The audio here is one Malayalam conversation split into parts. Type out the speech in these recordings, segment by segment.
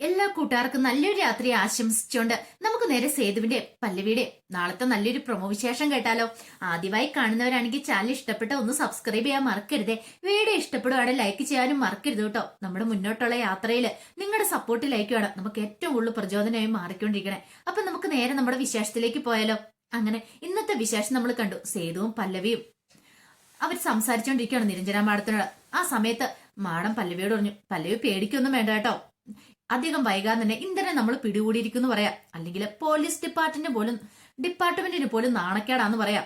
എല്ലാ കൂട്ടുകാർക്കും നല്ലൊരു രാത്രി ആശംസിച്ചുകൊണ്ട് നമുക്ക് നേരെ സേതുവിന്റെ പല്ലവിയുടെ നാളത്തെ നല്ലൊരു പ്രൊമോ വിശേഷം കേട്ടാലോ? ആദ്യമായി കാണുന്നവരാണെങ്കിൽ ചാനൽ ഇഷ്ടപ്പെട്ട ഒന്ന് സബ്സ്ക്രൈബ് ചെയ്യാൻ മറക്കരുതേ. വീഡിയോ ഇഷ്ടപ്പെടുവാണെങ്കിൽ ലൈക്ക് ചെയ്യാനും മറക്കരുത് കേട്ടോ. നമ്മുടെ മുന്നോട്ടുള്ള യാത്രയിൽ നിങ്ങളുടെ സപ്പോർട്ട് ലൈക്കുമാണ് നമുക്ക് ഏറ്റവും കൂടുതൽ പ്രചോദനമായി മാറിക്കൊണ്ടിരിക്കണേ. അപ്പൊ നമുക്ക് നേരെ നമ്മുടെ വിശേഷത്തിലേക്ക് പോയാലോ? അങ്ങനെ ഇന്നത്തെ വിശേഷം നമ്മൾ കണ്ടു. സേതുവും പല്ലവിയും അവർ സംസാരിച്ചുകൊണ്ടിരിക്കുകയാണ് നിരഞ്ജന മാഡത്തിനോട്. ആ സമയത്ത് മാഡം പല്ലവിയോട് പറഞ്ഞു പല്ലവി പേടിക്കൊന്നും വേണ്ട കേട്ടോ. അധികം വൈകാതെ തന്നെ ഇന്ധനം നമ്മൾ പിടികൂടിയിരിക്കുന്നു പറയാം. അല്ലെങ്കിൽ പോലീസ് ഡിപ്പാർട്ട്മെന്റ് പോലും ഡിപ്പാർട്ട്മെന്റിന് പോലും നാണക്കേടാന്ന് പറയാം.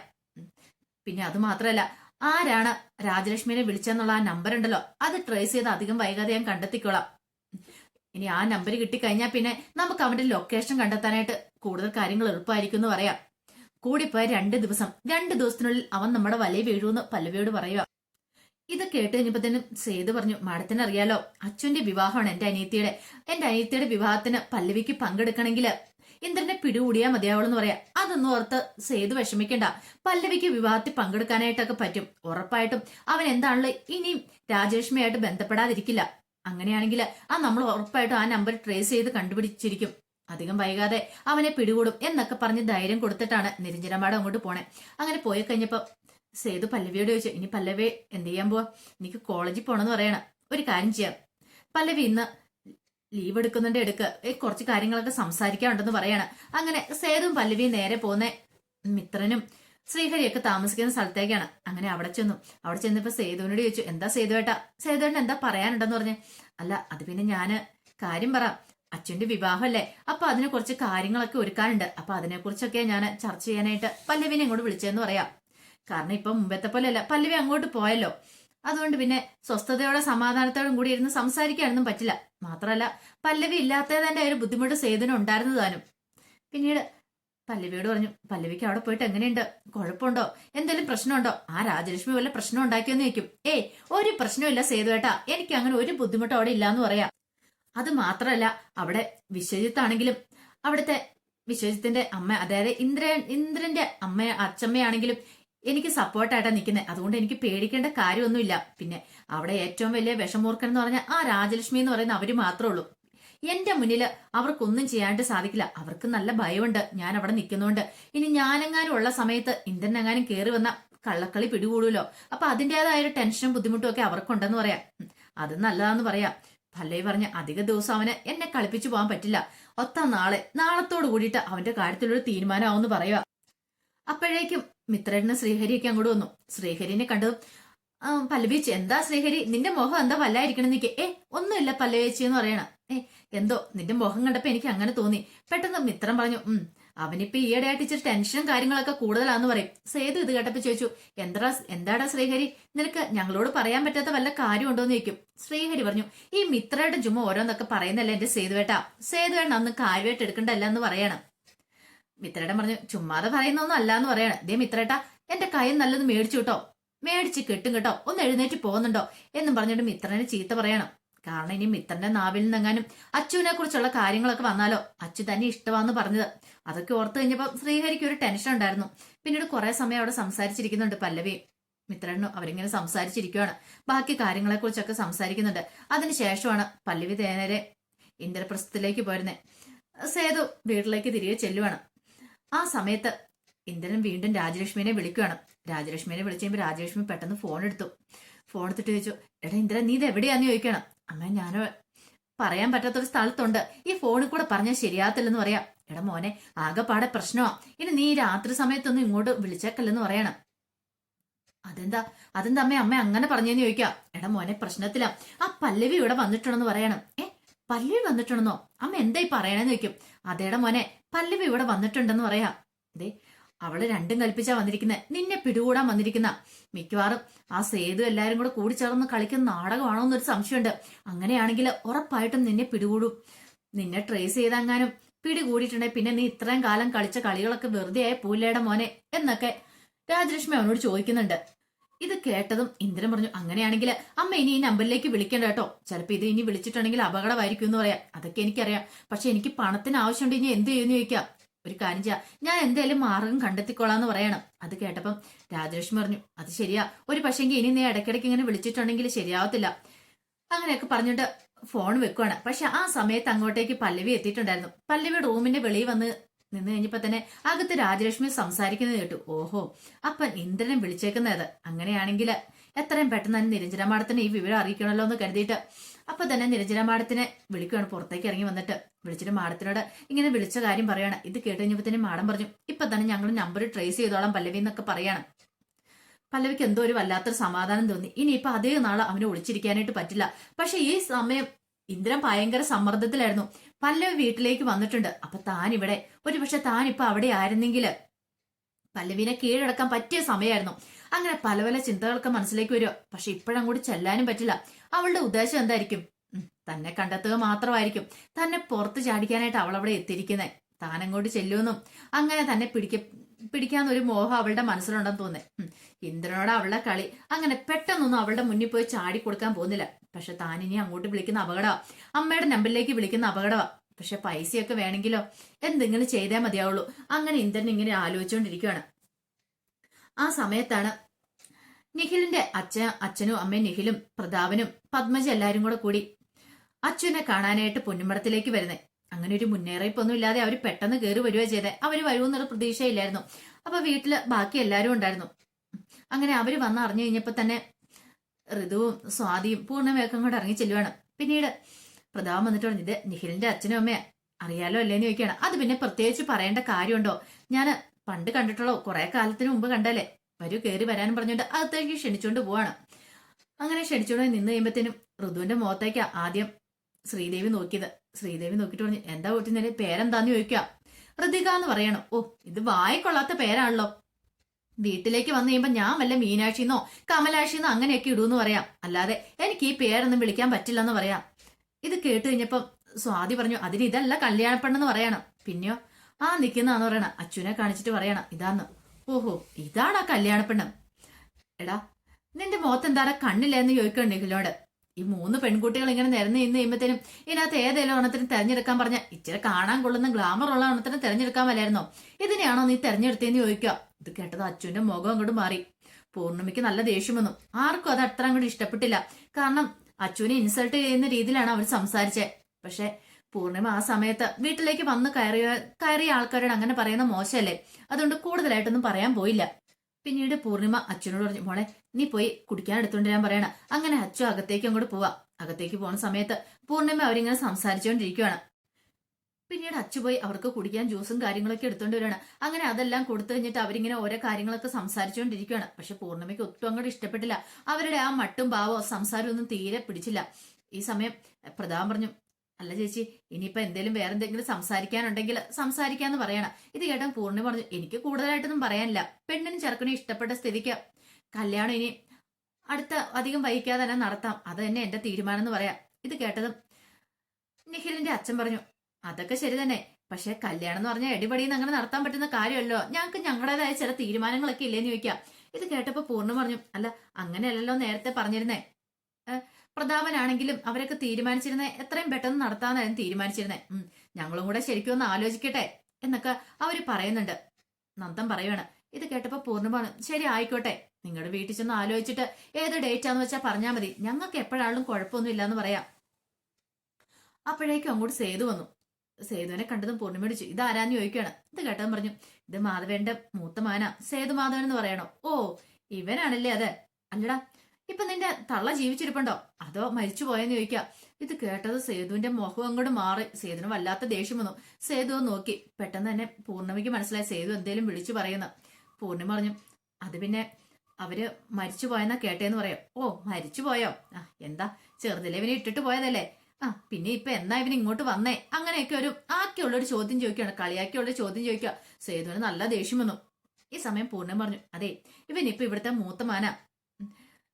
പിന്നെ അത് മാത്രമല്ല ആരാണ് രാജലക്ഷ്മിനെ വിളിച്ചെന്നുള്ള ആ നമ്പർ ഉണ്ടല്ലോ. അത് ട്രേസ് ചെയ്ത് അധികം വൈകാതെ ഞാൻ കണ്ടെത്തിക്കോളാം. ഇനി ആ നമ്പർ കിട്ടിക്കഴിഞ്ഞാൽ പിന്നെ നമുക്ക് അവന്റെ ലൊക്കേഷൻ കണ്ടെത്താനായിട്ട് കൂടുതൽ കാര്യങ്ങൾ എളുപ്പമായിരിക്കും എന്ന് പറയാം. കൂടിപ്പോയ രണ്ട് ദിവസം രണ്ട് ദിവസത്തിനുള്ളിൽ അവൻ നമ്മുടെ വലയിൽ വീഴുമെന്ന് പല്ലവിയോട് പറയുക ഇത് കേട്ട് തന്നെ സേതു പറഞ്ഞു മാഡത്തിന് അറിയാലോ അച്ഛന്റെ വിവാഹമാണ് എന്റെ അനിയത്തിയുടെ. എന്റെ അനിയത്തിയുടെ വിവാഹത്തിന് പല്ലവിക്ക് പങ്കെടുക്കണമെങ്കിൽ ഇന്ദ്രനെ പിടികൂടിയാ മതിയാവുള്ളൂ പറയാം. അതൊന്നും ഓർത്ത് സേതു വിഷമിക്കണ്ട. പല്ലവിക്ക് വിവാഹത്തിൽ പങ്കെടുക്കാനായിട്ടൊക്കെ പറ്റും. ഉറപ്പായിട്ടും അവൻ എന്താണല്ലോ ഇനിയും രാജേഷ്മയായിട്ട് ബന്ധപ്പെടാതിരിക്കില്ല. അങ്ങനെയാണെങ്കിൽ ആ നമ്മൾ ഉറപ്പായിട്ടും ആ നമ്പർ ട്രേസ് ചെയ്ത് കണ്ടുപിടിച്ചിരിക്കും. അധികം വൈകാതെ അവനെ പിടികൂടും എന്നൊക്കെ പറഞ്ഞ് ധൈര്യം കൊടുത്തിട്ടാണ് നിരഞ്ജനമാടം അങ്ങോട്ട് പോണേ. അങ്ങനെ പോയി കഴിഞ്ഞപ്പോ സേതു പല്ലവിയോട് ചോദിച്ചു ഇനി പല്ലവി എന്ത് ചെയ്യാൻ പോവാ? എനിക്ക് കോളേജിൽ പോണെന്ന് പറയണം. ഒരു കാര്യം ചെയ്യാം. പല്ലവി ഇന്ന് ലീവ് എടുക്കുന്നുണ്ട് എടുക്ക ഈ കുറച്ച് കാര്യങ്ങളൊക്കെ സംസാരിക്കാനുണ്ടെന്ന് പറയാണ്. അങ്ങനെ സേതുവും പല്ലവിയും നേരെ പോന്നെ മിത്രനും ശ്രീഹരിയൊക്കെ താമസിക്കുന്ന സ്ഥലത്തേക്കാണ്. അങ്ങനെ അവിടെ ചെന്നു. അവിടെ ചെന്നപ്പോ സേതുവിനോട് ചോദിച്ചു എന്താ സേതുവേട്ടാ സേതുവേട്ടൻ എന്താ പറയാനുണ്ടെന്ന് പറഞ്ഞു? അല്ല അത് പിന്നെ ഞാൻ കാര്യം പറ. അച്ഛന്റെ വിവാഹമല്ലേ. അപ്പൊ അതിനെ കുറച്ച് കാര്യങ്ങളൊക്കെ ഒരുക്കാനുണ്ട്. അപ്പൊ അതിനെ കുറിച്ചൊക്കെ ഞാൻ ചർച്ച ചെയ്യാനായിട്ട് പല്ലവിനെ ഇങ്ങോട്ട് വിളിച്ചതെന്ന് പറയാം. കാരണം ഇപ്പൊ മുമ്പത്തെ പോലെയല്ല. പല്ലവി അങ്ങോട്ട് പോയല്ലോ. അതുകൊണ്ട് പിന്നെ സ്വസ്ഥതയോടെ സമാധാനത്തോടും കൂടി ഇരുന്ന് സംസാരിക്കാനൊന്നും പറ്റില്ല. മാത്രമല്ല പല്ലവി ഇല്ലാത്തതിന്റെ ഒരു ബുദ്ധിമുട്ട് സേതുവിന് ഉണ്ടായിരുന്നു താനും. പിന്നീട് പല്ലവിയോട് പറഞ്ഞു പല്ലവിക്ക് അവിടെ പോയിട്ട് എങ്ങനെയുണ്ട്? കുഴപ്പമുണ്ടോ? എന്തെങ്കിലും പ്രശ്നമുണ്ടോ? ആ രാജലക്ഷ്മി വല്ല പ്രശ്നം ഉണ്ടാക്കിയെന്ന് ചോദിക്കും. ഏയ് ഒരു പ്രശ്നമില്ല സേതുവേട്ടാ. എനിക്ക് അങ്ങനെ ഒരു ബുദ്ധിമുട്ടും അവിടെ ഇല്ലാന്ന് പറയാം. അത് മാത്രമല്ല അവിടെ വിശ്വജിത്താണെങ്കിലും അവിടുത്തെ വിശ്വജിത്തിന്റെ അമ്മ അതായത് ഇന്ദ്ര ഇന്ദ്രന്റെ അമ്മ അച്ഛമ്മയാണെങ്കിലും എനിക്ക് സപ്പോർട്ടായിട്ടാണ് നിൽക്കുന്നത് അതുകൊണ്ട് എനിക്ക് പേടിക്കേണ്ട കാര്യമൊന്നുമില്ല. പിന്നെ അവിടെ ഏറ്റവും വലിയ വിഷമൂർക്കൻ എന്ന് പറഞ്ഞാൽ ആ രാജലക്ഷ്മി എന്ന് പറയുന്ന അവർ മാത്രമേ ഉള്ളൂ. എന്റെ മുന്നിൽ അവർക്കൊന്നും ചെയ്യാണ്ട് സാധിക്കില്ല. അവർക്ക് നല്ല ഭയമുണ്ട്. ഞാൻ അവിടെ നിൽക്കുന്നതുകൊണ്ട് ഇനി ഞാനെങ്ങാനും ഉള്ള സമയത്ത് ഇന്ദ്രനെങ്ങാനും കയറി വന്ന കള്ളക്കളി പിടികൂടുമല്ലോ അപ്പൊ അതിന്റെതായ ഒരു ടെൻഷനും ബുദ്ധിമുട്ടും ഒക്കെ അവർക്കുണ്ടെന്ന് പറയാം. അത് നല്ലതാന്ന് പറയാം. പല്ലവി പറഞ്ഞ അധിക ദിവസം അവന് എന്നെ കളിപ്പിച്ചു പോകാൻ പറ്റില്ല. ഒത്ത നാളെ നാളത്തോട് കൂടിയിട്ട് അവന്റെ കാര്യത്തിലൊരു തീരുമാനമാവെന്ന് പറയുക അപ്പോഴേക്കും മിത്രന് ശ്രീഹരിയൊക്കെ അങ്ങോട്ട് വന്നു. ശ്രീഹരിനെ കണ്ടു. പല്ലവീച്ച് എന്താ ശ്രീഹരി? നിന്റെ മുഖം എന്താ വല്ലായിരിക്കണം നിക്ക്. ഏ ഒന്നുമില്ല പല്ലവേച്ചി എന്ന് പറയണ. ഏ എന്തോ നിന്റെ മുഖം കണ്ടപ്പോ എനിക്ക് അങ്ങനെ തോന്നി. പെട്ടെന്ന് മിത്രം പറഞ്ഞു ഉം അവനിപ്പോ ഈയിടെയായിട്ട് ഇച്ചിരി ടെൻഷനും കാര്യങ്ങളൊക്കെ കൂടുതലാന്ന് പറയും. സേതു ഇത് കേട്ടപ്പോ ചോദിച്ചു എന്താ എന്താടാ ശ്രീഹരി? നിനക്ക് ഞങ്ങളോട് പറയാൻ പറ്റാത്ത വല്ല കാര്യമുണ്ടോന്ന് ചോദിക്കും. ശ്രീഹരി പറഞ്ഞു ഈ മിത്രയുടെ ചുമ ഓരോന്നൊക്കെ പറയുന്നല്ലേ എന്റെ സേതുവേട്ടാ? സേതുവേട്ട അന്ന് കാര്യമായിട്ട് എടുക്കണ്ടല്ല എന്ന് പറയണം. മിത്രേട്ടൻ പറഞ്ഞു ചുമ്മാതെ പറയുന്നൊന്നും അല്ല എന്ന് പറയാണ്. ദേ മിത്രേട്ട എന്റെ കൈ നല്ലത് മേടിച്ചു കേട്ടോ. മേടിച്ച് കെട്ടും കേട്ടോ. ഒന്ന് എഴുന്നേറ്റ് പോകുന്നുണ്ടോ? എന്നും പറഞ്ഞിട്ട് മിത്രനെ ചീത്ത പറയണം. കാരണം ഇനി മിത്രന്റെ നാവിൽ നിന്നെങ്ങാനും അച്ചുവിനെ കുറിച്ചുള്ള കാര്യങ്ങളൊക്കെ വന്നാലോ? അച്ചു തന്നെ ഇഷ്ടമാന്ന് പറഞ്ഞത്. അതൊക്കെ ഓർത്ത് കഴിഞ്ഞപ്പോ ശ്രീഹരിക്ക് ഒരു ടെൻഷൻ ഉണ്ടായിരുന്നു. പിന്നീട് കുറെ സമയം അവിടെ സംസാരിച്ചിരിക്കുന്നുണ്ട് പല്ലവി. മിത്രനും അവരിങ്ങനെ സംസാരിച്ചിരിക്കുകയാണ് ബാക്കി കാര്യങ്ങളെ കുറിച്ചൊക്കെ സംസാരിക്കുന്നുണ്ട് അതിനുശേഷമാണ് പല്ലവി തേനേരെ ഇന്ദ്രപ്രസ്ഥത്തിലേക്ക് പോരുന്നത് സേതു വീട്ടിലേക്ക് തിരികെ ചെല്ലുവാണ്. ആ സമയത്ത് ഇന്ദ്രൻ വീണ്ടും രാജലക്ഷ്മിനെ വിളിക്കുകയാണ്. രാജലക്ഷ്മിനെ വിളിച്ചു കഴിയുമ്പോൾ രാജലക്ഷ്മി പെട്ടെന്ന് ഫോൺ എടുത്തു. ഫോൺ എടുത്തിട്ട് ചോദിച്ചു എടാ ഇന്ദ്രൻ നീ ഇത് എവിടെയാന്ന് ചോദിക്കണം അമ്മ ഞാൻ പറയാൻ പറ്റാത്തൊരു സ്ഥലത്തുണ്ട്. ഈ ഫോണിൽ കൂടെ പറഞ്ഞാൽ ശരിയാത്തില്ലെന്ന് പറയാം. എടാ മോനെ ആകെപ്പാടെ പ്രശ്നമാ ഇനി നീ രാത്രി സമയത്തൊന്നും ഇങ്ങോട്ട് വിളിച്ചേക്കല്ലെന്ന് പറയണം. അതെന്താ? അതെന്താ അമ്മ? അമ്മ അങ്ങനെ പറഞ്ഞെന്ന് ചോദിക്കാം. എടാ മോനെ പ്രശ്നത്തിലാ. ആ പല്ലവി ഇവിടെ വന്നിട്ടുണ്ടെന്ന് പറയണം. ഏ പല്ലവി വന്നിട്ടുണ്ടെന്നോ? അമ്മ എന്തായി പറയണെന്ന് ചോദിക്കും. അതേടാ മോനെ പല്ലവി ഇവിടെ വന്നിട്ടുണ്ടെന്ന് പറയാ. ദേ അവൾ രണ്ടും കൽപ്പിച്ചാ വന്നിരിക്കുന്നത് നിന്നെ പിടികൂടാൻ വന്നിരിക്കുന്ന. മിക്കവാറും ആ സേതു എല്ലാരും കൂടെ കൂടി ചേർന്ന് കളിക്കുന്ന നാടകമാണോ എന്നൊരു സംശയമുണ്ട്. അങ്ങനെയാണെങ്കിൽ ഉറപ്പായിട്ടും നിന്നെ പിടികൂടും. നിന്നെ ട്രേസ് ചെയ്താങ്ങാനും പിടികൂടിയിട്ടുണ്ടെങ്കിൽ പിന്നെ നീ ഇത്രയും കാലം കളിച്ച കളികളൊക്കെ വെറുതെ ആയ മോനെ എന്നൊക്കെ രാജലക്ഷ്മി അവനോട് ചോദിക്കുന്നുണ്ട്. ഇത് കേട്ടതും ഇന്ദ്രൻ പറഞ്ഞു അങ്ങനെയാണെങ്കിൽ അമ്മ ഇനി ഈ നമ്പറിലേക്ക് വിളിക്കണ്ട കേട്ടോ. ചിലപ്പോ ഇത് ഇനി വിളിച്ചിട്ടുണ്ടെങ്കിൽ അപകടമായിരിക്കും എന്ന് പറയാം. അതൊക്കെ എനിക്കറിയാം. പക്ഷെ എനിക്ക് പണത്തിന് ആവശ്യമുണ്ട് ഇനി എന്ത് ചെയ്യുന്നു ചോദിക്കാം. ഒരു കാര്യം ചെയ്യാം. ഞാൻ എന്തായാലും മാർഗം കണ്ടെത്തിക്കോളാന്ന് പറയണം. അത് കേട്ടപ്പം രാജലക്ഷ്മി പറഞ്ഞു അത് ശരിയാ. ഒരു പക്ഷേങ്കിൽ ഇനി നീ ഇടയ്ക്കിടയ്ക്ക് ഇങ്ങനെ വിളിച്ചിട്ടുണ്ടെങ്കിൽ ശരിയാവത്തില്ല. അങ്ങനെയൊക്കെ പറഞ്ഞിട്ട് ഫോൺ വെക്കുവാണ്. പക്ഷെ ആ സമയത്ത് അങ്ങോട്ടേക്ക് പല്ലവി എത്തിയിട്ടുണ്ടായിരുന്നു. പല്ലവി റൂമിന്റെ വെളിയിൽ വന്ന് നിന്ന് കഴിഞ്ഞപ്പോ തന്നെ അകത്ത് രാജലക്ഷ്മി സംസാരിക്കുന്നത് കേട്ടു. ഓഹോ അപ്പൻ ഇന്ദ്രനെ വിളിച്ചേക്കുന്നത്. അങ്ങനെയാണെങ്കിൽ എത്രയും പെട്ടെന്ന് തന്നെ നിരഞ്ജന ഈ വിവരം അറിയിക്കണമല്ലോ എന്ന് കരുതിയിട്ട് അപ്പൊ തന്നെ നിരഞ്ജന മാഡത്തിനെ വിളിക്കുകയാണ് പുറത്തേക്ക് ഇറങ്ങി വന്നിട്ട്. വിളിച്ചിട്ട് മാഡത്തിനോട് ഇങ്ങനെ വിളിച്ച കാര്യം പറയാണ്. ഇത് കേട്ട് കഴിഞ്ഞപ്പോ തന്നെ മാഡം പറഞ്ഞു ഇപ്പൊ തന്നെ ഞങ്ങൾ നമ്പർ ട്രേസ് ചെയ്തോളാം പല്ലവി എന്നൊക്കെ പറയാണ്. പല്ലവിക്ക് എന്തോ ഒരു വല്ലാത്തൊരു സമാധാനം തോന്നി. ഇനിയിപ്പൊ അതേ നാളെ അവനെ ഒളിച്ചിരിക്കാനായിട്ട് പറ്റില്ല. പക്ഷെ ഈ സമയം ഇന്ദ്രൻ ഭയങ്കര സമ്മർദ്ദത്തിലായിരുന്നു. പല്ലവി വീട്ടിലേക്ക് വന്നിട്ടുണ്ട്. അപ്പൊ താൻ ഇവിടെ ഒരുപക്ഷെ താൻ ഇപ്പൊ അവിടെ ആയിരുന്നെങ്കിൽ പല്ലവിനെ കീഴടക്കാൻ പറ്റിയ സമയമായിരുന്നു അങ്ങനെ പല പല ചിന്തകളൊക്കെ മനസ്സിലേക്ക് വരുമോ പക്ഷെ ഇപ്പോഴങ്ങോട്ട് ചെല്ലാനും പറ്റില്ല. അവളുടെ ഉദ്ദേശം എന്തായിരിക്കും? തന്നെ കണ്ടെത്തുക മാത്രമായിരിക്കും. തന്നെ പുറത്ത് ചാടിക്കാനായിട്ട് അവൾ അവിടെ എത്തിയിരിക്കുന്നത് താൻ അങ്ങോട്ട് ചെല്ലുമെന്നും അങ്ങനെ തന്നെ പിടിക്ക പിടിക്കാന്നൊരു മോഹം അവളുടെ മനസ്സിലുണ്ടെന്ന് തോന്നേ ഇന്ദ്രനോട് അവളുടെ കളി. അങ്ങനെ പെട്ടെന്നൊന്നും അവളുടെ മുന്നിൽ പോയി ചാടി കൊടുക്കാൻ പോകുന്നില്ല. പക്ഷെ താൻ ഇനി അങ്ങോട്ട് വിളിക്കുന്ന അപകടമാ അമ്മയുടെ നമ്പറിലേക്ക് വിളിക്കുന്ന അപകടമാ പക്ഷെ പൈസയൊക്കെ വേണമെങ്കിലോ? എന്തെങ്കിലും ചെയ്തേ മതിയാവുള്ളൂ. അങ്ങനെ ഇന്ദ്രൻ ഇങ്ങനെ ആലോചിച്ചുകൊണ്ടിരിക്കുകയാണ് ആ സമയത്താണ് നിഖിലിന്റെ അച്ഛൻ അച്ഛനും അമ്മയും നിഖിലും പ്രതാപനും പത്മജ എല്ലാരും കൂടെ കൂടി അച്ഛനെ കാണാനായിട്ട് പൊന്നുമടത്തിലേക്ക് വരുന്നത് അങ്ങനെ ഒരു മുന്നേറിയിപ്പൊന്നും ഇല്ലാതെ അവർ പെട്ടെന്ന് കയറി വരിക ചെയ്തേ. അവർ വരുമെന്നുള്ള പ്രതീക്ഷയില്ലായിരുന്നു. അപ്പൊ വീട്ടിൽ ബാക്കി എല്ലാരും ഉണ്ടായിരുന്നു. അങ്ങനെ അവർ വന്ന് അറിഞ്ഞു കഴിഞ്ഞപ്പോ തന്നെ ഋതുവും സ്വാതിയും പൂർണമേക്കം കൂടെ ഇറങ്ങി ചെല്ലുവാണ്. പിന്നീട് പ്രതാപം വന്നിട്ട് പറഞ്ഞത് നിഖിലിന്റെ അച്ഛനും അമ്മയാ. അറിയാലോ അല്ലേന്ന് ചോദിക്കുകയാണ്. അത് പിന്നെ പ്രത്യേകിച്ച് പറയേണ്ട കാര്യമുണ്ടോ? ഞാൻ പണ്ട് കണ്ടിട്ടുള്ളോ? കുറെ കാലത്തിന് മുമ്പ് കണ്ടല്ലേ വരൂ കയറി വരാനും പറഞ്ഞുകൊണ്ട് അകത്തേക്ക് ക്ഷണിച്ചുകൊണ്ട് പോവാണ്. അങ്ങനെ ക്ഷണിച്ചുകൊണ്ട് നിന്ന് കഴിയുമ്പത്തേനും ഋതുവിന്റെ മുഖത്തേക്കാ ആദ്യം ശ്രീദേവി നോക്കിയത്. ശ്രീദേവി നോക്കിട്ട് പറഞ്ഞു എന്താ കൂട്ടി നിന്റെ പേരെന്താന്ന് ചോദിക്കുക. ഋതിക എന്ന് പറയണം. ഓ ഇത് വായിക്കൊള്ളാത്ത പേരാണല്ലോ. വീട്ടിലേക്ക് വന്നു കഴിയുമ്പോ ഞാൻ വല്ല മീനാക്ഷിന്നോ കമലാക്ഷിന്നോ അങ്ങനെയൊക്കെ ഇടൂന്ന് പറയാം. അല്ലാതെ എനിക്ക് ഈ പേരൊന്നും വിളിക്കാൻ പറ്റില്ലെന്ന് പറയാം. ഇത് കേട്ട് കഴിഞ്ഞപ്പം സ്വാതി പറഞ്ഞു അതിന് ഇതല്ല കല്യാണപ്പെണ്ണെന്ന് പറയണം. പിന്നെയോ ആ നിൽക്കുന്നതാന്ന് പറയണം. അച്ഛനെ കാണിച്ചിട്ട് പറയണം. ഇതാന്ന്. ഓഹോ ഇതാണ് ആ കല്യാണപ്പെണ്ണം. എടാ നിന്റെ മുഖത്ത് എന്താടാ കണ്ണില്ലെന്ന് ചോദിക്കണ്ടേ നിഖിലോട് ഈ മൂന്ന് പെൺകുട്ടികൾ ഇങ്ങനെ നിരന്ന് നിന്ന് കഴിയുമ്പോഴത്തേനും ഇതിനകത്ത് ഏതെങ്കിലും ഓണത്തിന് തെരഞ്ഞെടുക്കാൻ പറഞ്ഞ ഇച്ചിരി കാണാൻ കൊള്ളുന്ന ഗ്ലാമർ ഉള്ള ഓണത്തിന് തെരഞ്ഞെടുക്കാൻ വല്ലായിരുന്നോ ഇതിനെയാണോ നീ തെരഞ്ഞെടുത്തേന്ന് ചോദിക്കുക. ഇത് കേട്ടത് അച്ഛന്റെ മുഖം അങ്ങോട്ട് മാറി. പൂർണിമയ്ക്ക് നല്ല ദേഷ്യം വന്നു. ആർക്കും അത് അത്ര അങ്ങോട്ട് ഇഷ്ടപ്പെട്ടില്ല. കാരണം അച്ഛനെ ഇൻസൾട്ട് ചെയ്യുന്ന രീതിയിലാണ് അവർ സംസാരിച്ചത് പക്ഷെ പൂർണിമ ആ സമയത്ത് വീട്ടിലേക്ക് വന്ന് കയറിയ കയറിയ ആൾക്കാരോട് അങ്ങനെ പറയുന്ന മോശമല്ലേ? അതുകൊണ്ട് കൂടുതലായിട്ടൊന്നും പറയാൻ പോയില്ല. പിന്നീട് പൂർണിമ അച്ഛനോട് പറഞ്ഞു മോളെ നീ പോയി കുടിക്കാൻ എടുത്തോണ്ട് ഞാൻ പറയണ. അങ്ങനെ അച്ഛൻ അകത്തേക്ക് അങ്ങോട്ട് പോവാ. അകത്തേക്ക് പോകുന്ന സമയത്ത് പൂർണിമ അവരിങ്ങനെ സംസാരിച്ചുകൊണ്ടിരിക്കുകയാണ് പിന്നീട് അച്ചു പോയി അവർക്ക് കുടിക്കാൻ ജ്യൂസും കാര്യങ്ങളൊക്കെ എടുത്തോണ്ട് വരികയാണ് അങ്ങനെ അതെല്ലാം കൊടുത്തു കഴിഞ്ഞിട്ട് അവരിങ്ങനെ ഓരോ കാര്യങ്ങളൊക്കെ സംസാരിച്ചുകൊണ്ടിരിക്കുകയാണ് പക്ഷെ പൂർണിമയ്ക്ക് ഒട്ടും അങ്ങോട്ട് ഇഷ്ടപ്പെട്ടില്ല. അവരുടെ ആ മട്ടും ഭാവോ സംസാരമൊന്നും തീരെ പിടിച്ചില്ല. ഈ സമയം പ്രധാൻ പറഞ്ഞു അല്ല ചേച്ചി ഇനിയിപ്പോ എന്തേലും വേറെ എന്തെങ്കിലും സംസാരിക്കാനുണ്ടെങ്കിൽ സംസാരിക്കാന്ന് പറയണം. ഇത് കേട്ടാ പൂർണി പറഞ്ഞു എനിക്ക് കൂടുതലായിട്ടൊന്നും പറയാനില്ല. പെണ്ണിനും ചെറുക്കനും ഇഷ്ടപ്പെട്ട സ്ഥിതിക്ക് കല്യാണം ഇനി അടുത്ത അധികം വൈകാതെ തന്നെ നടത്താം. അത് തന്നെ എന്റെ തീരുമാനം എന്ന് പറയാം. ഇത് കേട്ടതും നിഖിലിന്റെ അച്ഛൻ പറഞ്ഞു അതൊക്കെ ശരി തന്നെ. പക്ഷെ കല്യാണം എന്ന് പറഞ്ഞാൽ എടിപടിന്ന് അങ്ങനെ നടത്താൻ പറ്റുന്ന കാര്യമല്ലോ. ഞങ്ങൾക്ക് ഞങ്ങളുടേതായ ചില തീരുമാനങ്ങളൊക്കെ ഇല്ലേന്ന് ചോദിക്കാം. ഇത് കേട്ടപ്പോ പൂർണ പറഞ്ഞു അല്ല അങ്ങനെയല്ലല്ലോ നേരത്തെ പറഞ്ഞിരുന്നേ. പ്രതാപനാണെങ്കിലും അവരൊക്കെ തീരുമാനിച്ചിരുന്നെ എത്രയും പെട്ടെന്ന് നടത്താന്നായിരുന്നു തീരുമാനിച്ചിരുന്നെ. ഉം, ഞങ്ങളും കൂടെ ശരിക്കും ഒന്ന് ആലോചിക്കട്ടെ എന്നൊക്കെ അവർ പറയുന്നുണ്ട്. നന്ദം പറയുവാണ്. ഇത് കേട്ടപ്പോ പൂർണമാണ് ശരി ആയിക്കോട്ടെ. നിങ്ങളുടെ വീട്ടിൽ ചെന്ന് ആലോചിച്ചിട്ട് ഏത് ഡേറ്റ് ആന്ന് വെച്ചാൽ പറഞ്ഞാൽ മതി. ഞങ്ങൾക്ക് എപ്പോഴാളും കുഴപ്പമൊന്നും ഇല്ലാന്ന് പറയാം. അപ്പോഴേക്കും അങ്ങോട്ട് സേതു വന്നു. സേതുവിനെ കണ്ടതും പൂർണിമയോട് ഇത് ആരാന്ന് ചോദിക്കുകയാണ് ഇത് കേട്ടതും പറഞ്ഞു ഇത് മാധവന്റെ മൂത്ത മാന. സേതു മാധവൻ എന്ന് പറയണോ? ഓ ഇവനാണല്ലേ അതെ? അല്ലടാ ഇപ്പൊ നിന്റെ തള്ള ജീവിച്ചിരിപ്പുണ്ടോ? അതോ മരിച്ചു പോയെന്ന് ചോദിക്കുക ഇത് കേട്ടത് സേതുവിന്റെ മുഖം അങ്ങോട്ട് മാറി. സേതുവിന് വല്ലാത്ത ദേഷ്യം വന്നു. സേതു നോക്കി. പെട്ടെന്ന് തന്നെ പൂർണിമയ്ക്ക് മനസ്സിലായി. സേതു എന്തേലും വിളിച്ചു പറയുന്ന. പൂർണിമ പറഞ്ഞു അത് പിന്നെ അവർ മരിച്ചു പോയെന്നാ കേട്ടേന്ന് പറയാം. ഓ മരിച്ചു പോയോ? ആ എന്താ? ചെറുതിലെ ഇവനെ ഇട്ടിട്ട് പോയതല്ലേ? ആ പിന്നെ ഇപ്പൊ എന്നാ ഇവൻ ഇങ്ങോട്ട് വന്നേ? അങ്ങനെയൊക്കെ ഒരു ആക്കിയുള്ള ഒരു ചോദ്യം ചോദിക്കുകയാണ്. കളിയാക്കിയുള്ള ചോദ്യം ചോദിക്കുക. സേതുവിന് നല്ല ദേഷ്യം വന്നു. ഈ സമയം പൂർണം പറഞ്ഞു അതെ ഇവൻ ഇപ്പൊ ഇവിടുത്തെ മൂത്ത മാന. ഉം,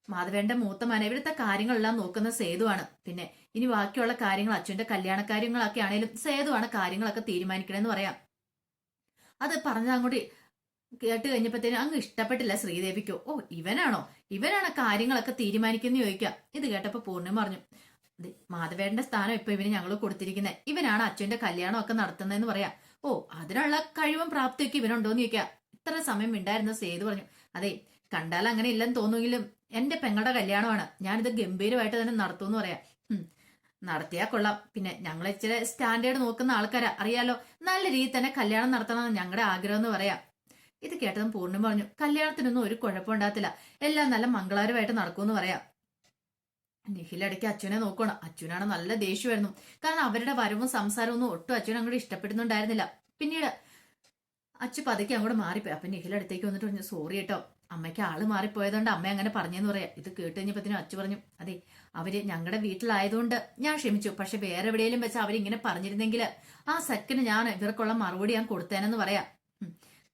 മാധവേന്റെ മൂത്ത മന ഇവിടുത്തെ കാര്യങ്ങളെല്ലാം നോക്കുന്ന സേതുവാണ്. പിന്നെ ഇനി ബാക്കിയുള്ള കാര്യങ്ങൾ അച്ഛന്റെ കല്യാണ കാര്യങ്ങളൊക്കെ ആണെങ്കിലും സേതുവാണ് കാര്യങ്ങളൊക്കെ തീരുമാനിക്കണമെന്ന് പറയാം. അത് പറഞ്ഞ അങ്ങോട്ട് കേട്ട് കഴിഞ്ഞപ്പോഴത്തേനും അങ്ങ് ഇഷ്ടപ്പെട്ടില്ല ശ്രീദേവിക്കോ. ഓ ഇവനാണോ? ഇവനാണ് കാര്യങ്ങളൊക്കെ തീരുമാനിക്കുന്ന ചോദിക്കാം. ഇത് കേട്ടപ്പോ പൂർണം പറഞ്ഞു അതെ മാധവേട്ടന്റെ സ്ഥാനം ഇപ്പൊ ഇവന് ഞങ്ങൾ കൊടുത്തിരിക്കുന്നത് ഇവനാണ് അച്ഛന്റെ കല്യാണം ഒക്കെ നടത്തുന്നതെന്ന് പറയാം. ഓ അതിനുള്ള കഴിവും പ്രാപ്തിയൊക്കെ ഇവനുണ്ടോന്ന് ചോദിക്കാം. ഇത്ര സമയം ഉണ്ടായിരുന്ന സേതു പറഞ്ഞു അതെ കണ്ടാൽ അങ്ങനെ ഇല്ലെന്ന് തോന്നുമെങ്കിലും എന്റെ പെങ്ങളുടെ കല്യാണമാണ്. ഞാനിത് ഗംഭീരമായിട്ട് തന്നെ നടത്തുമെന്ന് പറയാം. നടത്തിയാ കൊള്ളാം. പിന്നെ ഞങ്ങൾ ഇച്ചിരി സ്റ്റാൻഡേർഡ് നോക്കുന്ന ആൾക്കാരാ. അറിയാലോ? നല്ല രീതിയിൽ തന്നെ കല്യാണം നടത്തണമെന്ന് ഞങ്ങളുടെ ആഗ്രഹം എന്ന് പറയാം. ഇത് കേട്ടതും പൂർണം പറഞ്ഞു കല്യാണത്തിനൊന്നും ഒരു കുഴപ്പമുണ്ടാകത്തില്ല എല്ലാം നല്ല മംഗളകരമായിട്ട് നടക്കുമെന്ന് പറയാം. നിഖിലടയ്ക്ക് അച്ഛനെ നോക്കണം അച്ഛനാണ് നല്ല ദേഷ്യമായിരുന്നു. കാരണം അവരുടെ വരവും സംസാരവും ഒന്നും ഒട്ടും അച്ഛനും അങ്ങോട്ട് ഇഷ്ടപ്പെടുന്നുണ്ടായിരുന്നില്ല. പിന്നീട് അച്ഛൻ പതുക്കെ അങ്ങോട്ട് മാറിപ്പോയി. അപ്പൊ നിഖിലടുത്തേക്ക് വന്നിട്ട് പറഞ്ഞു സോറി കേട്ടോ. അമ്മയ്ക്ക് ആൾ മാറിപ്പോയതുകൊണ്ട് അമ്മ അങ്ങനെ പറഞ്ഞെന്ന് പറയാം. ഇത് കേട്ട് കഴിഞ്ഞപ്പത്തിനും അച്ഛ പറഞ്ഞു അതെ അവർ ഞങ്ങളുടെ വീട്ടിലായതുകൊണ്ട് ഞാൻ ക്ഷമിച്ചു. പക്ഷെ വേറെ എവിടെയെങ്കിലും വെച്ച് അവരിങ്ങനെ പറഞ്ഞിരുന്നെങ്കിൽ ആ സെക്കൻഡ് ഞാൻ ഇവർക്കുള്ള മറുപടി ഞാൻ കൊടുത്തേനെന്ന് പറയാം.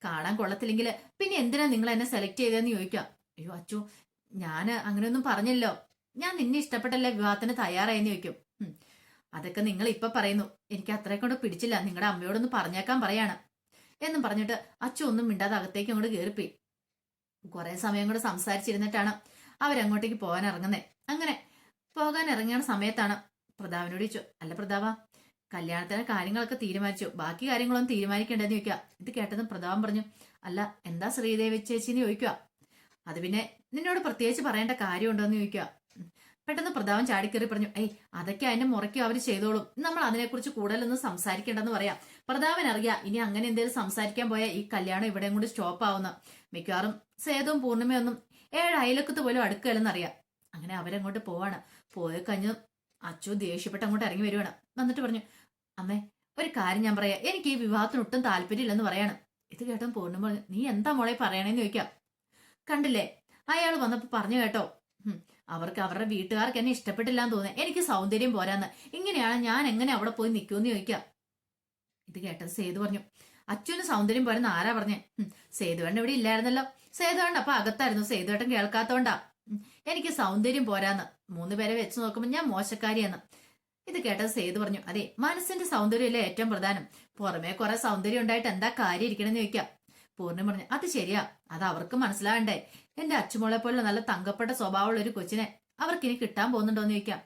കാണാൻ കൊള്ളത്തില്ലെങ്കിൽ പിന്നെ എന്തിനാ നിങ്ങൾ എന്നെ സെലക്ട് ചെയ്തതെന്ന് ചോദിക്കാം? അയ്യോ അച്ചു ഞാൻ അങ്ങനെയൊന്നും പറഞ്ഞല്ലോ ഞാൻ നിന്നെ ഇഷ്ടപ്പെട്ടല്ലേ വിവാഹത്തിന് തയ്യാറായെന്ന് ചോദിക്കും. അതൊക്കെ നിങ്ങൾ ഇപ്പൊ പറയുന്നു. എനിക്ക് അത്രയും കൊണ്ട് പിടിച്ചില്ല. നിങ്ങളുടെ അമ്മയോടൊന്ന് പറഞ്ഞേക്കാൻ പറയാണ്. എന്നും പറഞ്ഞിട്ട് അച്ചു ഒന്നും മിണ്ടാതെ അകത്തേക്ക് അങ്ങോട്ട് കയറിപ്പോയി കുറെ സമയം കൂടെ സംസാരിച്ചിരുന്നിട്ടാണ് അവരങ്ങോട്ടേക്ക് പോകാൻ ഇറങ്ങുന്നത് അങ്ങനെ പോകാൻ ഇറങ്ങിയ സമയത്താണ് പ്രതാപനോട് ചോദിച്ചു അല്ല പ്രതാപ കല്യാണത്തിന് കാര്യങ്ങളൊക്കെ തീരുമാനിച്ചു. ബാക്കി കാര്യങ്ങളൊന്നും തീരുമാനിക്കേണ്ടതെന്ന് ചോദിക്കുക. ഇത് കേട്ടതും പ്രതാപം പറഞ്ഞു അല്ല എന്താ ശ്രീദേവി ചേച്ചിനെ ചോദിക്കുക? അത് പിന്നെ നിന്നോട് പ്രത്യേകിച്ച് പറയേണ്ട കാര്യമുണ്ടോന്ന് ചോദിക്കുക. ഉം. പെട്ടെന്ന് പ്രതാപൻ ചാടിക്കേറി പറഞ്ഞു ഏയ് അതൊക്കെ അതിന്റെ മുറയ്ക്കും അവർ ചെയ്തോളും. നമ്മൾ അതിനെക്കുറിച്ച് കൂടുതലൊന്നും സംസാരിക്കേണ്ടെന്ന് പറയാം. പ്രതാപൻ അറിയാം ഇനി അങ്ങനെ എന്തെങ്കിലും സംസാരിക്കാൻ പോയാൽ ഈ കല്യാണം ഇവിടെയും കൂടി സ്റ്റോപ്പ് ആവുന്ന. മിക്കവാറും സേതവും പൂർണിമയൊന്നും ഏഴ് അയലക്കത്ത് പോലും അടുക്കുകയല്ലെന്നറിയാം അങ്ങനെ അവരങ്ങോട്ട് പോവാണ്. പോയ കഴിഞ്ഞ് അച്ചു ദേഷ്യപ്പെട്ട് അങ്ങോട്ട് ഇറങ്ങി വരുവാണ്. വന്നിട്ട് പറഞ്ഞു അമ്മേ ഒരു കാര്യം ഞാൻ പറയാം. എനിക്ക് ഈ വിവാഹത്തിന് ഒട്ടും താല്പര്യമില്ലെന്ന് പറയാണ്. ഇത് കേട്ടോ പൂർണിമ നീ എന്താ മോളെ പറയണേന്ന് ചോദിക്കാം. കണ്ടില്ലേ? അയാൾ വന്നപ്പോ പറഞ്ഞു കേട്ടോ അവർക്ക് അവരുടെ വീട്ടുകാർക്ക് എന്നെ ഇഷ്ടപ്പെട്ടില്ല എന്ന് തോന്നുന്നു. എനിക്ക് സൗന്ദര്യം പോരാന്ന്. ഇങ്ങനെയാണ് ഞാൻ എങ്ങനെ അവിടെ പോയി നിൽക്കുമെന്ന് ചോദിക്കാം. ഇത് കേട്ടത് സേതു പറഞ്ഞു. അച്ഛന് സൗന്ദര്യം പോരെന്ന് ആരാ പറഞ്ഞേ? സേതുവേണ്ട ഇവിടെ ഇല്ലായിരുന്നല്ലോ. സേതുവേണ്ട അപ്പൊ അകത്തായിരുന്നു. സേതുവേട്ടൻ കേൾക്കാത്തോണ്ടാ. എനിക്ക് സൗന്ദര്യം പോരാന്ന്. മൂന്ന് പേരെ വെച്ച് നോക്കുമ്പോൾ ഞാൻ മോശക്കാരിയാണ് ഇത് കേട്ടത് സേതു പറഞ്ഞു. അതെ മനസ്സിന്റെ സൗന്ദര്യമല്ലേ ഏറ്റവും പ്രധാനം. പുറമെ കുറെ സൗന്ദര്യം ഉണ്ടായിട്ട് എന്താ കാര്യം ഇരിക്കണമെന്ന് ചോദിക്കാം. പൂർണം പറഞ്ഞു അത് ശരിയാ. അത് അവർക്ക് മനസ്സിലാകണ്ടേ എന്റെ അച്ചുമോളെ പോലെ നല്ല തങ്കപ്പെട്ട സ്വഭാവമുള്ള ഒരു കൊച്ചിനെ അവർക്ക് ഇനി കിട്ടാൻ പോകുന്നുണ്ടോന്ന് ചോദിക്കാം.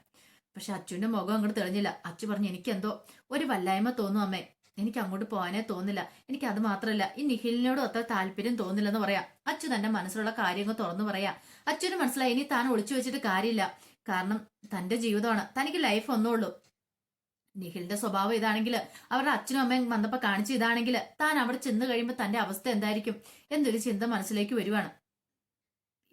പക്ഷെ അച്ചുവിന്റെ മുഖം അങ്ങോട്ട് തെളിഞ്ഞില്ല. അച്ചു പറഞ്ഞു എനിക്കെന്തോ ഒരു വല്ലായ്മ തോന്നും അമ്മേ. എനിക്ക് അങ്ങോട്ട് പോകാനേ തോന്നില്ല. എനിക്ക് അത് മാത്രമല്ല ഈ നിഖിലിനോട് അത്ര താല്പര്യം തോന്നില്ലെന്ന് പറയാം. അച്ചു തന്റെ മനസ്സിലുള്ള കാര്യങ്ങൾ തുറന്നു പറയാ. അച്ഛന് മനസ്സിലായി ഇനി താൻ ഒളിച്ചു വെച്ചിട്ട് കാര്യമില്ല. കാരണം തന്റെ ജീവിതമാണ്. തനിക്ക് ലൈഫ് ഒന്നുള്ളൂ നിഖിലിന്റെ സ്വഭാവം ഇതാണെങ്കിൽ അവരുടെ അച്ഛനും അമ്മയും വന്നപ്പോ കാണിച്ചു ഇതാണെങ്കിൽ താൻ അവിടെ ചെന്ന് കഴിയുമ്പോൾ തന്റെ അവസ്ഥ എന്തായിരിക്കും എന്നൊരു ചിന്ത മനസ്സിലേക്ക് വരുവാണ്.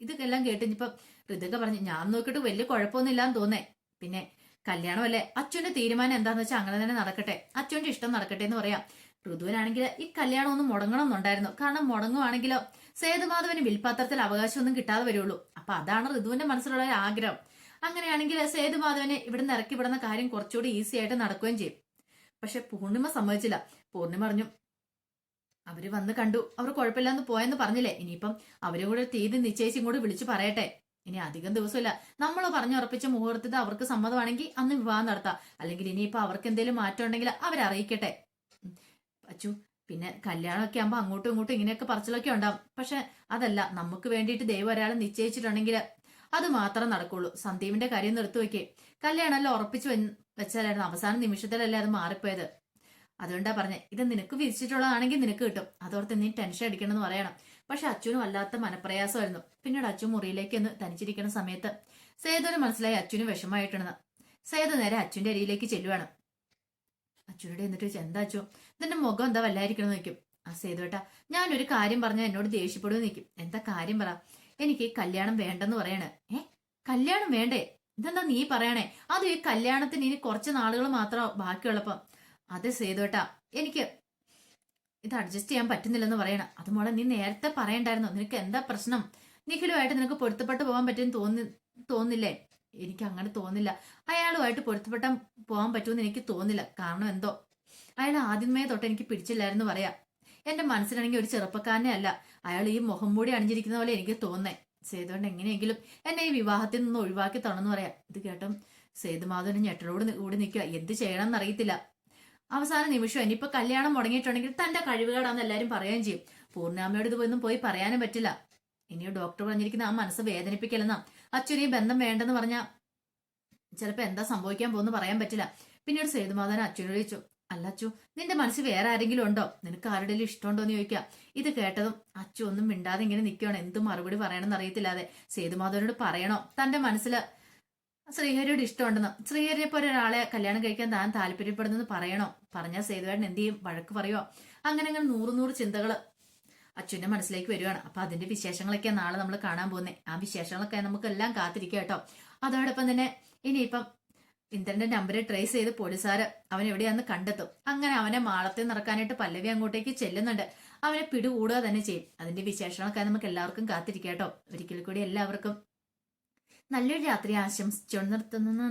ഇതൊക്കെല്ലാം കേട്ടിപ്പോ ഋതിക പറഞ്ഞു ഞാൻ നോക്കിയിട്ട് വലിയ കുഴപ്പമൊന്നുമില്ലാന്ന് തോന്നേ. പിന്നെ കല്യാണമല്ലേ? അച്ഛന്റെ തീരുമാനം എന്താന്ന് വെച്ചാൽ അങ്ങനെ തന്നെ നടക്കട്ടെ. അച്ഛന്റെ ഇഷ്ടം നടക്കട്ടെ എന്ന് പറയാം. ഋതുവിനാണെങ്കിൽ ഈ കല്യാണം ഒന്ന് മുടങ്ങണം എന്നുണ്ടായിരുന്നു കാരണം മുടങ്ങുവാണെങ്കിലോ സേതുമാധവന് വിൽപാത്രത്തിൽ അവകാശമൊന്നും കിട്ടാതെ വരുള്ളൂ. അപ്പൊ അതാണ് ഋതുവിന്റെ മനസ്സിലുള്ള ഒരു ആഗ്രഹം. അങ്ങനെയാണെങ്കിൽ സേതുമാധവനെ ഇവിടെ നിന്ന് ഇറക്കി വിടുന്ന കാര്യം കുറച്ചുകൂടി ഈസി ആയിട്ട് നടക്കുകയും ചെയ്യും. പക്ഷെ പൂർണിമ സമ്മതിച്ചില്ല. പൂർണിമ പറഞ്ഞു അവർ വന്ന് കണ്ടു. അവർ കുഴപ്പമില്ലാന്ന് പോയെന്ന് പറഞ്ഞില്ലേ? ഇനിയിപ്പം അവരും കൂടെ തീയതി നിശ്ചയിച്ച് കൂടി വിളിച്ചു പറയട്ടെ. ഇനി അധികം ദിവസമില്ല. നമ്മൾ പറഞ്ഞുറപ്പിച്ച മുഹൂർത്തത്തിൽ അവർക്ക് സമ്മതമാണെങ്കിൽ അന്ന് വിവാഹം നടത്താം. അല്ലെങ്കിൽ ഇനിയിപ്പോ അവർക്ക് എന്തെങ്കിലും മാറ്റം ഉണ്ടെങ്കിൽ അവരറിയിക്കട്ടെ അച്ചു പിന്നെ കല്യാണമൊക്കെ ആകുമ്പോൾ അങ്ങോട്ടും ഇങ്ങോട്ടും ഇങ്ങനെയൊക്കെ പറച്ചിലൊക്കെ ഉണ്ടാവും. പക്ഷെ അതല്ല നമുക്ക് വേണ്ടിയിട്ട് ദൈവം ഒരാളെ നിശ്ചയിച്ചിട്ടുണ്ടെങ്കിൽ അത് മാത്രം നടക്കുള്ളൂ. സന്ദീപിന്റെ കാര്യം നിർത്തി വെക്കേ. കല്യാണം എല്ലാം ഉറപ്പിച്ചു വെച്ചാലായിരുന്നു അവസാന നിമിഷത്തിലല്ലേ അത് മാറിപ്പോയത്. അതുകൊണ്ടാ പറഞ്ഞ ഇത് നിനക്ക് വിരിച്ചിട്ടുള്ളതാണെങ്കിൽ നിനക്ക് കിട്ടും. അതോർത്ത് നീ ടെൻഷൻ അടിക്കണമെന്ന് പറയണം. പക്ഷെ അച്ഛനും വല്ലാത്ത മനപ്രയാസമായിരുന്നു. പിന്നീട് അച്ഛൻ മുറിയിലേക്ക് ഒന്ന് തനിച്ചിരിക്കുന്ന സമയത്ത് സേതുവിന് മനസ്സിലായി അച്ഛനും വിഷമമായിട്ടുണ്ടെന്ന് സേതു നേരെ അച്ഛന്റെ അരിയിലേക്ക് ചെല്ലുവാണ്. അച്ഛനോട് എന്നിട്ട് എന്താ അച്ഛോ? നിന്റെ മുഖം എന്താ വല്ലായിരിക്കണം എന്ന് നോക്കും ആ സേതുവേട്ടാ ഞാനൊരു കാര്യം പറഞ്ഞാൽ എന്നോട് ദേഷ്യപ്പെടുമെന്ന് നിൽക്കും എന്താ കാര്യം പറ? എനിക്ക് കല്യാണം വേണ്ടെന്ന് പറയണേ. ഏ? കല്യാണം വേണ്ടേ? ഇതെന്താ നീ പറയണേ? അത് ഈ കല്യാണത്തിന് ഇനി കുറച്ച് നാളുകൾ മാത്രം ബാക്കിയുള്ളപ്പം. അത് സേതുവേട്ടാ എനിക്ക് ഇത് അഡ്ജസ്റ്റ് ചെയ്യാൻ പറ്റുന്നില്ലെന്ന് പറയണം. അത് മോളെ നീ നേരത്തെ പറയണ്ടായിരുന്നു. നിനക്ക് എന്താ പ്രശ്നം? നിഖിലുമായിട്ട് നിനക്ക് പൊരുത്തപ്പെട്ട് പോകാൻ പറ്റുമെന്ന് തോന്നി തോന്നില്ലേ? എനിക്ക് അങ്ങനെ തോന്നില്ല. അയാളുമായിട്ട് പൊരുത്തപ്പെട്ടാൻ പോകാൻ പറ്റുമെന്ന് എനിക്ക് തോന്നില്ല. കാരണം എന്തോ? അയാൾ ആദ്യമേ തൊട്ട് എനിക്ക് പിടിച്ചില്ലായിരുന്നു പറയാം. എന്റെ മനസ്സിലാണെങ്കിൽ ഒരു ചെറുപ്പക്കാരനെ അല്ല. അയാൾ ഈ മുഖം മൂടി അണിഞ്ഞിരിക്കുന്ന പോലെ എനിക്ക് തോന്നേ. സേതുകൊണ്ട് എങ്ങനെയെങ്കിലും എന്നെ ഈ വിവാഹത്തിൽ നിന്ന് ഒഴിവാക്കി തണമെന്ന് പറയാം. ഇത് കേട്ടും സേതുമാധവന് ഞെട്ടലോട് നി- കൂടി നിൽക്കുക. എന്ത് ചെയ്യണം എന്നറിയത്തില്ല അവസാന നിമിഷം ഇനിയിപ്പോ കല്യാണം മുടങ്ങിയിട്ടുണ്ടെങ്കിൽ തന്റെ കഴിവുകേടാന്ന് എല്ലാരും പറയുകയും ചെയ്യും. പൂർണാമയോട് ഇതൊന്നും പോയി പറയാനും പറ്റില്ല. ഇനിയോ ഡോക്ടർ പറഞ്ഞിരിക്കുന്ന ആ മനസ്സ് വേദനിപ്പിക്കലെന്നാ അച്ഛന് ഈ ബന്ധം വേണ്ടെന്ന് പറഞ്ഞാ ചിലപ്പോ എന്താ സംഭവിക്കാൻ പോകുന്നു പറയാൻ പറ്റില്ല. പിന്നീട് സേതുമാധവൻ അച്ഛനോട് ചോദിച്ചു അല്ല അച്ചു നിന്റെ മനസ്സിൽ വേറെ ആരെങ്കിലും ഉണ്ടോ? നിനക്ക് ആരുടെയും ഇഷ്ടമുണ്ടോ എന്ന് ചോദിക്കാം. ഇത് കേട്ടതും അച്ചു ഒന്നും മിണ്ടാതെ ഇങ്ങനെ നിൽക്കുകയാണ് എന്ത് മറുപടി പറയണമെന്ന് അറിയത്തില്ലാതെ സേതുമാധവനോട് പറയണോ? തന്റെ മനസ്സിൽ ശ്രീഹരിയോട് ഇഷ്ടമുണ്ടെന്ന്. ശ്രീഹരിയെ പോലെ ഒരാളെ കല്യാണം കഴിക്കാൻ താൻ താല്പര്യപ്പെടുന്നെന്ന് പറയണോ? പറഞ്ഞാൽ സേതുവേട്ടൻ എന്ത് ചെയ്യും? വഴക്ക് പറയുമോ അങ്ങനെ അങ്ങനെ നൂറ് നൂറ് ചിന്തകൾ അച്ഛന്റെ മനസ്സിലേക്ക് വരുവാണ്. അപ്പൊ അതിന്റെ വിശേഷങ്ങളൊക്കെ നാളെ നമ്മൾ കാണാൻ പോകുന്നത് ആ വിശേഷങ്ങളൊക്കെ നമുക്ക് എല്ലാം കാത്തിരിക്കുക കേട്ടോ. അതോടൊപ്പം തന്നെ ഇനിയിപ്പം ഇന്ദ്രന്റെ നമ്പർ ട്രേസ് ചെയ്ത് പോലീസുകാര് അവൻ എവിടെയാന്ന് കണ്ടെത്തും. അങ്ങനെ അവനെ മാളത്തിൽ നടക്കാനായിട്ട് പല്ലവി അങ്ങോട്ടേക്ക് ചെല്ലുന്നുണ്ട്. അവനെ പിടികൂടുക തന്നെ ചെയ്യും. അതിന്റെ വിശേഷങ്ങളൊക്കെ നമുക്ക് എല്ലാവർക്കും കാത്തിരിക്കാം കേട്ടോ. ഒരിക്കൽ കൂടി എല്ലാവർക്കും നല്ലൊരു രാത്രി ആശംസിച്ചു നിർത്തുന്നു.